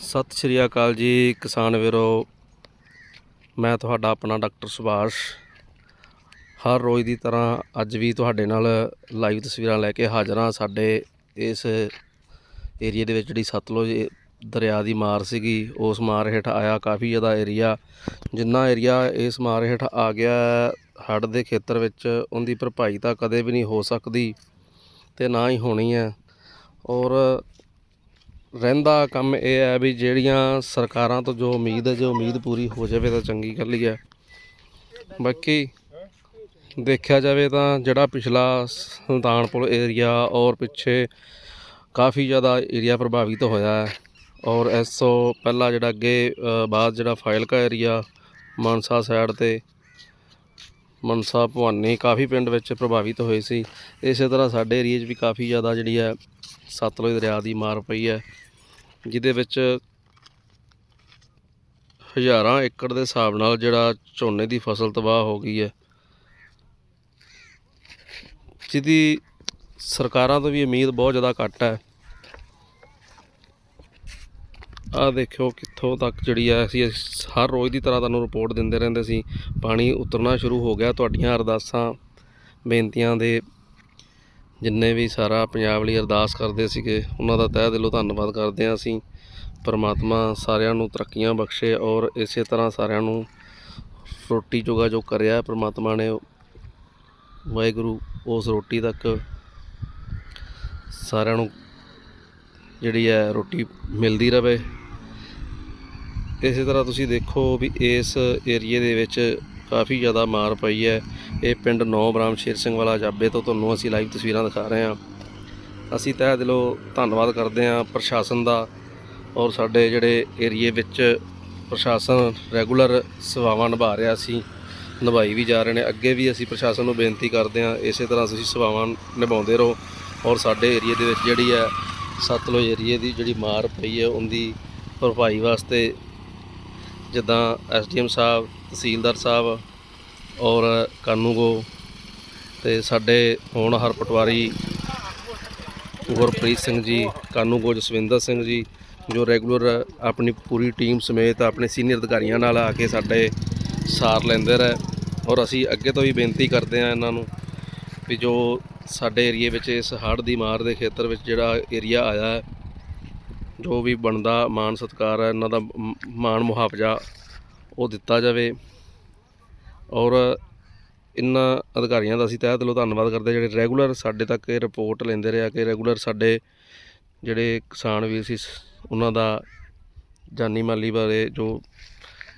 ਸਤਿ ਸ਼੍ਰੀ ਅਕਾਲ ਜੀ ਕਿਸਾਨ ਵੀਰੋ। ਮੈਂ ਤੁਹਾਡਾ ਆਪਣਾ ਡਾਕਟਰ ਸੁਭਾਸ਼। ਹਰ ਰੋਜ਼ ਦੀ ਤਰ੍ਹਾਂ ਅੱਜ ਵੀ ਤੁਹਾਡੇ ਨਾਲ ਲਾਈਵ ਤਸਵੀਰਾਂ ਲੈ ਕੇ ਹਾਜ਼ਰ ਹਾਂ। ਸਾਡੇ ਇਸ ਏਰੀਆ ਦੇ ਵਿੱਚ ਜਿਹੜੀ ਸਤਲੁਜ ਦਰਿਆ ਦੀ ਮਾਰ ਸੀਗੀ, ਉਸ ਮਾਰ ਹੇਠ ਆਇਆ ਕਾਫੀ ਜ਼ਿਆਦਾ ਏਰੀਆ। ਜਿੰਨਾ ਏਰੀਆ ਇਸ ਮਾਰ ਹੇਠ ਆ ਗਿਆ, ਹੜ੍ਹ ਦੇ ਖੇਤਰ ਵਿੱਚ ਉਹਦੀ ਭਰਪਾਈ ਤਾਂ ਕਦੇ ਵੀ ਨਹੀਂ ਹੋ ਸਕਦੀ ਤੇ ਨਾ ਹੀ ਹੋਣੀ ਹੈ। ਔਰ ਰਹਿੰਦਾ ਕੰਮ ਇਹ ਹੈ ਵੀ ਜਿਹੜੀਆਂ ਸਰਕਾਰਾਂ ਤੋਂ ਜੋ ਉਮੀਦ ਹੈ, ਜੋ ਉਮੀਦ ਪੂਰੀ ਹੋ ਜਾਵੇ ਤਾਂ ਚੰਗੀ ਗੱਲ ਹੀ ਹੈ। ਬਾਕੀ ਦੇਖਿਆ ਜਾਵੇ ਤਾਂ ਜਿਹੜਾ ਪਿਛਲਾ ਸੁਲਤਾਨਪੁਰ ਏਰੀਆ ਔਰ ਪਿੱਛੇ ਕਾਫੀ ਜ਼ਿਆਦਾ ਏਰੀਆ ਪ੍ਰਭਾਵਿਤ ਹੋਇਆ ਹੈ। ਔਰ ਇਸ ਤੋਂ ਪਹਿਲਾਂ ਜਿਹੜਾ ਅੱਗੇ ਬਾਅਦ ਜਿਹੜਾ ਫਾਇਲਕਾ ਏਰੀਆ ਮਾਨਸਾ ਸਾਈਡ ਤੇ ਮਨਸਾ ਭਵਾਨੀ ਕਾਫੀ ਪਿੰਡ ਵਿੱਚ ਪ੍ਰਭਾਵਿਤ ਹੋਏ ਸੀ। ਇਸੇ ਤਰ੍ਹਾਂ ਸਾਡੇ ਏਰੀਏ 'ਚ ਵੀ ਕਾਫੀ ਜ਼ਿਆਦਾ ਜਿਹੜੀ ਹੈ ਸਤਲੁਜ ਦਰਿਆ ਦੀ ਮਾਰ ਪਈ ਹੈ। ਜਿਹਦੇ ਵਿੱਚ ਹਜ਼ਾਰਾਂ ਏਕੜ ਦੇ ਹਿਸਾਬ ਨਾਲ ਜਿਹੜਾ ਝੋਨੇ ਦੀ ਫਸਲ ਤਬਾਹ ਹੋ ਗਈ ਹੈ। ਜਿਹਦੀ ਸਰਕਾਰਾਂ ਤੋਂ ਵੀ ਉਮੀਦ ਬਹੁਤ ਜ਼ਿਆਦਾ ਘੱਟ ਹੈ। ਆ ਦੇਖਿਓ ਕਿੱਥੋਂ ਤੱਕ ਜਿਹੜੀ ਹੈ, ਅਸੀਂ ਹਰ ਰੋਜ਼ ਦੀ ਤਰ੍ਹਾਂ ਤੁਹਾਨੂੰ ਰਿਪੋਰਟ ਦਿੰਦੇ ਰਹਿੰਦੇ ਸੀ, ਪਾਣੀ ਉਤਰਨਾ ਸ਼ੁਰੂ ਹੋ ਗਿਆ। ਤੁਹਾਡੀਆਂ ਅਰਦਾਸਾਂ, ਬੇਨਤੀਆਂ ਦੇ ਜਿੰਨੇ ਵੀ ਸਾਰਾ ਪੰਜਾਬ ਲਈ ਅਰਦਾਸ ਕਰਦੇ ਸੀਗੇ, ਉਹਨਾਂ ਦਾ ਤਹਿ ਦਿਲੋਂ ਧੰਨਵਾਦ ਕਰਦੇ ਹਾਂ ਅਸੀਂ। ਪਰਮਾਤਮਾ ਸਾਰਿਆਂ ਨੂੰ ਤਰੱਕੀਆਂ ਬਖਸ਼ੇ ਔਰ ਇਸੇ ਤਰ੍ਹਾਂ ਸਾਰਿਆਂ ਨੂੰ ਰੋਟੀ ਜੋਗਾ ਜੋ ਕਰਿਆ ਪਰਮਾਤਮਾ ਨੇ ਵਾਹਿਗੁਰੂ ਉਸ ਰੋਟੀ ਤੱਕ ਸਾਰਿਆਂ ਨੂੰ ਜਿਹੜੀ ਹੈ ਰੋਟੀ ਮਿਲਦੀ ਰਵੇ। ਇਸੇ ਤਰ੍ਹਾਂ ਤੁਸੀਂ ਦੇਖੋ ਵੀ ਇਸ ਏਰੀਏ ਦੇ ਵਿੱਚ ਕਾਫੀ ਜ਼ਿਆਦਾ ਮਾਰ ਪਈ ਹੈ। ਇਹ ਪਿੰਡ ਨੌ ਬਰਾਮ ਸ਼ੇਰ ਸਿੰਘ ਵਾਲਾ ਜਾਬੇ ਤੋਂ ਤੁਹਾਨੂੰ ਅਸੀਂ ਲਾਈਵ ਤਸਵੀਰਾਂ ਦਿਖਾ ਰਹੇ ਹਾਂ। ਅਸੀਂ ਤਹਿ ਦਿਲੋਂ ਧੰਨਵਾਦ ਕਰਦੇ ਹਾਂ ਪ੍ਰਸ਼ਾਸਨ ਦਾ ਔਰ ਸਾਡੇ ਜਿਹੜੇ ਏਰੀਏ ਵਿੱਚ ਪ੍ਰਸ਼ਾਸਨ ਰੈਗੂਲਰ ਸੇਵਾਵਾਂ ਨਿਭਾ ਰਿਹਾ ਸੀ, ਨਿਭਾਈ ਵੀ ਜਾ ਰਹੇ ਨੇ। ਅੱਗੇ ਵੀ ਅਸੀਂ ਪ੍ਰਸ਼ਾਸਨ ਨੂੰ ਬੇਨਤੀ ਕਰਦੇ ਹਾਂ, ਇਸੇ ਤਰ੍ਹਾਂ ਤੁਸੀਂ ਸੇਵਾਵਾਂ ਨਿਭਾਉਂਦੇ ਰਹੋ ਔਰ ਸਾਡੇ ਏਰੀਏ ਦੇ ਵਿੱਚ ਜਿਹੜੀ ਹੈ ਸਤਲੁਜ ਏਰੀਏ ਦੀ ਜਿਹੜੀ ਮਾਰ ਪਈ ਹੈ, ਉਹਦੀ ਭਰਪਾਈ ਵਾਸਤੇ ਜਿੱਦਾਂ ਐਸਡੀਐਮ ਸਾਹਿਬ, ਤਹਿਸੀਲਦਾਰ ਸਾਹਿਬ ਔਰ ਕਾਨੂੰਗੋ ਤੇ ਸਾਡੇ ਹੋਣਹਾਰ ਪਟਵਾਰੀ ਗੁਰਪ੍ਰੀਤ ਸਿੰਘ ਜੀ, ਕਾਨੂੰਗੋ ਜਸਵਿੰਦਰ ਸਿੰਘ ਜੀ, ਜੋ ਰੈਗੂਲਰ ਆਪਣੀ ਪੂਰੀ ਟੀਮ ਸਮੇਤ ਆਪਣੇ ਸੀਨੀਅਰ ਅਧਿਕਾਰੀਆਂ ਨਾਲ ਆ ਕੇ ਸਾਡੇ ਸਾਰ ਲੈਂਦੇ ਰਹੇ ਔਰ ਅਸੀਂ ਅੱਗੇ ਤੋਂ ਵੀ ਬੇਨਤੀ ਕਰਦੇ ਹਾਂ ਇਹਨਾਂ ਨੂੰ ਵੀ ਜੋ ਸਾਡੇ ਏਰੀਏ ਵਿੱਚ ਇਸ ਹੜ੍ਹ ਦੀ ਮਾਰ ਦੇ ਖੇਤਰ ਵਿੱਚ ਜਿਹੜਾ ਏਰੀਆ ਆਇਆ ਹੈ ਜੋ ਵੀ ਬਣਦਾ ਮਾਣ ਸਤਿਕਾਰ ਹੈ, ਇਹਨਾਂ ਦਾ ਮ- ਮਾਣ ਮੁਹਾਵਜ਼ਾ ਉਹ ਦਿੱਤਾ ਜਾਵੇ। ਔਰ ਇਹਨਾਂ ਅਧਿਕਾਰੀਆਂ ਦਾ ਅਸੀਂ ਤਹਿ ਦਿਲੋਂ ਧੰਨਵਾਦ ਕਰਦੇ ਜਿਹੜੇ ਰੈਗੂਲਰ ਸਾਡੇ ਤੱਕ ਇਹ ਰਿਪੋਰਟ ਲੈਂਦੇ ਰਿਹਾ ਕਿ ਰੈਗੂਲਰ ਸਾਡੇ ਜਿਹੜੇ ਕਿਸਾਨ ਵੀਰ ਸੀ, ਉਹਨਾਂ ਦਾ ਜਾਨੀ ਮਾਲੀ ਬਾਰੇ ਜੋ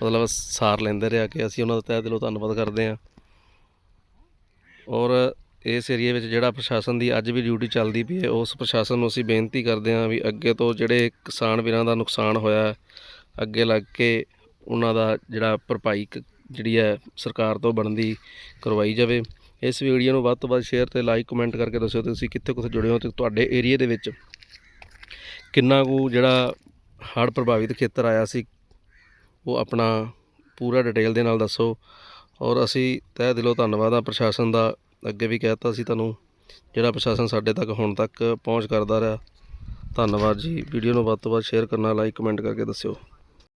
ਮਤਲਬ ਸਾਰ ਲੈਂਦੇ ਰਿਹਾ ਕਿ ਅਸੀਂ ਉਹਨਾਂ ਦਾ ਤਹਿ ਦਿਲੋਂ ਧੰਨਵਾਦ ਕਰਦੇ ਹਾਂ। ਔਰ ਇਸ ਏਰੀਏ ਵਿੱਚ ਜਿਹੜਾ ਪ੍ਰਸ਼ਾਸਨ ਦੀ ਅੱਜ ਵੀ ਡਿਊਟੀ ਚੱਲਦੀ ਪਈ ਹੈ, ਉਸ ਪ੍ਰਸ਼ਾਸਨ ਨੂੰ ਅਸੀਂ ਬੇਨਤੀ ਕਰਦੇ ਹਾਂ ਵੀ ਅੱਗੇ ਤੋਂ ਜਿਹੜੇ ਕਿਸਾਨ ਵੀਰਾਂ ਦਾ ਨੁਕਸਾਨ ਹੋਇਆ ਅੱਗੇ ਲੱਗ ਕੇ ਉਹਨਾਂ ਦਾ ਜਿਹੜਾ ਭਰਪਾਈ ਜਿਹੜੀ ਹੈ ਸਰਕਾਰ ਤੋਂ ਬਣਦੀ ਕਰਵਾਈ ਜਾਵੇ। ਇਸ ਵੀਡੀਓ ਨੂੰ ਵੱਧ ਤੋਂ ਵੱਧ ਸ਼ੇਅਰ ਤੇ ਲਾਈਕ ਕਮੈਂਟ ਕਰਕੇ ਦੱਸਿਓ ਤੁਸੀਂ ਕਿੱਥੇ ਕਿੱਥੇ ਜੁੜੇ ਹੋ ਤੇ ਤੁਹਾਡੇ ਏਰੀਏ ਦੇ ਵਿੱਚ ਕਿੰਨਾ ਕੁ ਜਿਹੜਾ ਹੜ੍ਹ ਪ੍ਰਭਾਵਿਤ ਖੇਤਰ ਆਇਆ ਸੀ, ਉਹ ਆਪਣਾ ਪੂਰਾ ਡਿਟੇਲ ਦੇ ਨਾਲ ਦੱਸੋ। ਔਰ ਅਸੀਂ ਤਹਿ ਦਿਲੋਂ ਧੰਨਵਾਦ ਆ ਪ੍ਰਸ਼ਾਸਨ ਦਾ ਅੱਗੇ ਵੀ ਕਹਿਤਾ ਸੀ ਤੁਹਾਨੂੰ, ਜਿਹੜਾ ਪ੍ਰਸ਼ਾਸਨ ਸਾਡੇ ਤੱਕ ਹੁਣ ਤੱਕ ਪਹੁੰਚ ਕਰਦਾ ਰਿਹਾ। ਧੰਨਵਾਦ ਜੀ। ਵੀਡੀਓ ਨੂੰ ਵੱਧ ਤੋਂ ਵੱਧ ਸ਼ੇਅਰ ਕਰਨਾ ਲਾਈਕ ਕਮੈਂਟ ਕਰਕੇ ਦੱਸਿਓ।